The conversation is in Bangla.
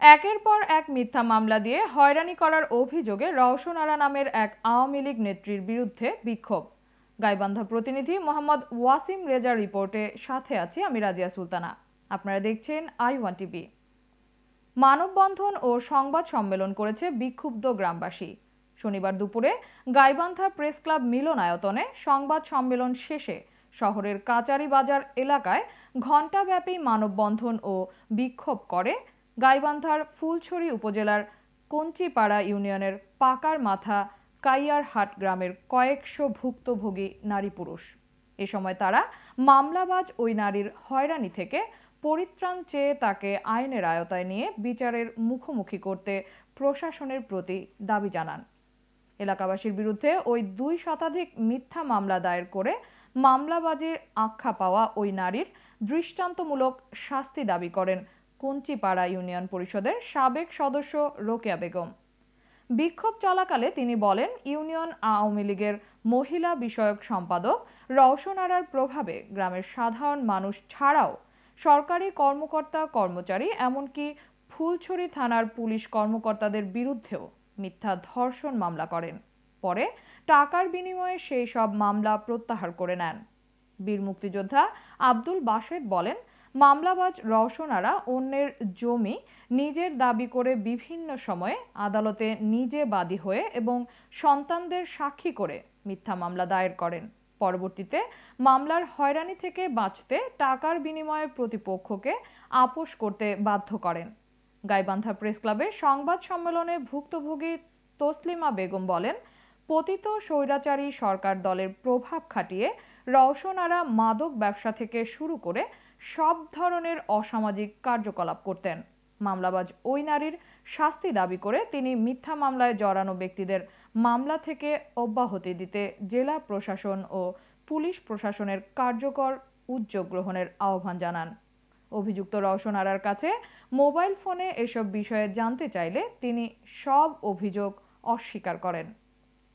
একের পর এক মিথ্যা মামলা দিয়ে হয়রানি করার অভিযোগে রওশন আরা নামের এক আওয়ামী লীগ নেত্রীর বিরুদ্ধে বিক্ষোভ। গাইবান্ধা প্রতিনিধি মোহাম্মদ ওয়াসিম রেজার রিপোর্টে সাথে আছি আমি রাজিয়া সুলতানা। আপনারা দেখছেন আই ওয়ান টিভি। মানববন্ধন ও সংবাদ সম্মেলন করেছে বিক্ষুব্ধ গ্রামবাসী। শনিবার দুপুরে গাইবান্ধা প্রেস ক্লাব মিলনায়তনে সংবাদ সম্মেলন শেষে শহরের কাচারি বাজার এলাকায় ঘণ্টাব্যাপী মানববন্ধন ও বিক্ষোভ করে গাইবান্ধার ফুলছড়ি উপজেলার কঞ্চিপাড়া ইউনিয়নের পাকার মাথা কাইয়ারহাট গ্রামের কয়েকশো ভুক্তভোগী নারী পুরুষ। এ সময় তারা মামলাবাজ ওই নারীর হয়রানি থেকে পরিত্রাণ চেয়ে তাকে আইনের আয়তায় নিয়ে বিচারের মুখোমুখি করতে প্রশাসনের প্রতি দাবি জানান। এলাকাবাসীর বিরুদ্ধে ওই দুই শতাধিক মিথ্যা মামলা দায়ের করে মামলাবাজির আখ্যা পাওয়া ওই নারীর দৃষ্টান্তমূলক শাস্তি দাবি করেন কঞ্চিপাড়া ইউনিয়ন পরিষদের সাবেক সদস্য রোকেয়া বেগম। বিক্ষোভ চলাকালে তিনি বলেন, ইউনিয়ন আওয়ামী লীগের মহিলা বিষয়ক সম্পাদক রওশন আরার প্রভাবে গ্রামের সাধারণ মানুষ ছাড়াও সরকারি কর্মকর্তা, কর্মচারী, এমনকি ফুলছড়ি থানার পুলিশ কর্মকর্তাদের বিরুদ্ধেও মিথ্যা ধর্ষণ মামলা করেন। পরে টাকার বিনিময়ে সেই সব মামলা প্রত্যাহার করে নেন। বীর মুক্তিযোদ্ধা আব্দুল বাসেদ বলেন মামলাবাজ রওশনারা অন্যের জমি নিজের দাবি করে বিভিন্ন সময়ে আদালতে নিজে বাদী হয়ে এবং সন্তানদের সাক্ষী করে মিথ্যা মামলা দায়ের করেন। পরবর্তীতে মামলার হয়রানি থেকে বাঁচতে টাকার বিনিময়ে প্রতিপক্ষকে আপোষ করতে বাধ্য করেন। গাইবান্ধা প্রেস ক্লাবে সংবাদ সম্মেলনে ভুক্তভোগী তসলিমা বেগম বলেন, পতিত স্বৈরাচারী সরকার দলের প্রভাব খাটিয়ে রওশনারা মাদক ব্যবসা থেকে শুরু করে সব ধরনের অসামাজিক কার্যকলাপ করতেন। মামলাবাজ ওই নারীর শাস্তি দাবি করে তিনি মিথ্যা মামলায় জড়ানো ব্যক্তিদের মামলা থেকে অব্যাহতি দিতে জেলা প্রশাসন ও পুলিশ প্রশাসনের কার্যকর উদ্যোগ গ্রহণের আহ্বান জানান। অভিযুক্ত রওশন আরার কাছে মোবাইল ফোনে এসব বিষয়ে জানতে চাইলে তিনি সব অভিযোগ অস্বীকার করেন।